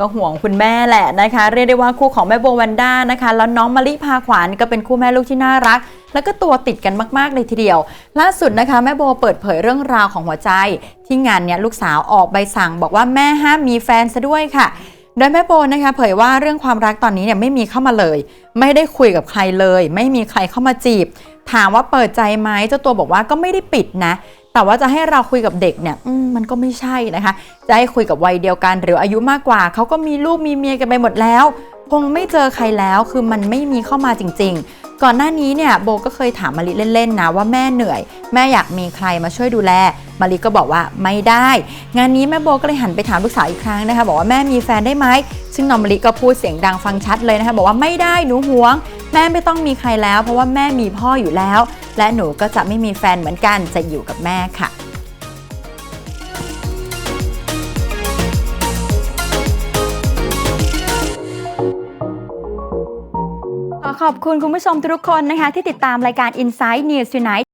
ก็ห่วงคุณแม่แหละนะคะ เรียกได้ว่าคู่ของแม่โบวันด้านะคะ แล้วน้องมะลิพาขวัญก็เป็นคู่แม่ลูกที่น่ารัก แล้วก็ตัวติดกันมากๆเลยทีเดียว ล่าสุดนะคะแม่โบเปิดเผยเรื่องราวของหัวใจ ที่งานเนี้ยลูกสาวออกใบสั่ง บอกว่าแม่ห้ามมีแฟนซะด้วยค่ะ โดยแม่โบนะคะ เผยว่าเรื่องความรักตอนนี้เนี่ยไม่มีเข้ามาเลย ไม่ได้คุยกับใครเลย ไม่มีใครเข้ามาจีบ ถามว่าเปิดใจไหมเจ้าตัวบอกว่าก็ไม่ได้ปิดนะ แต่ว่าจะให้เราคุยกับเด็กเนี่ยมันก็ไม่ใช่นะคะ จะให้คุยกับวัยเดียวกันหรืออายุมากกว่า เขาก็มีลูกมีเมียกันไปหมดแล้ว คงไม่เจอใครแล้วคือมันไม่มีเข้ามาจริง ๆ ก่อนหน้านี้เนี่ยโบก็เคยถามมาริเล่นๆนะว่าแม่เหนื่อย แม่อยากมีใครมาช่วยดูแลมาริก็บอกว่าไม่ได้ งานนี้แม่โบก็เลยหันไปถามลูกสาวอีกครั้งนะคะ บอกว่าแม่มีแฟนได้ไหมซึ่งน้องมาริก็พูดเสียงดังฟังชัดเลยนะคะ บอกว่าไม่ได้หนูหวง แม่ไม่ต้องมีใครแล้ว เพราะว่าแม่มีพ่ออยู่แล้ว และหนูก็จะไม่มีแฟนเหมือนกันจะอยู่กับแม่ค่ะขอขอบคุณคุณผู้ชมทุกคนนะคะ ที่ติดตามรายการ Inside News Tonight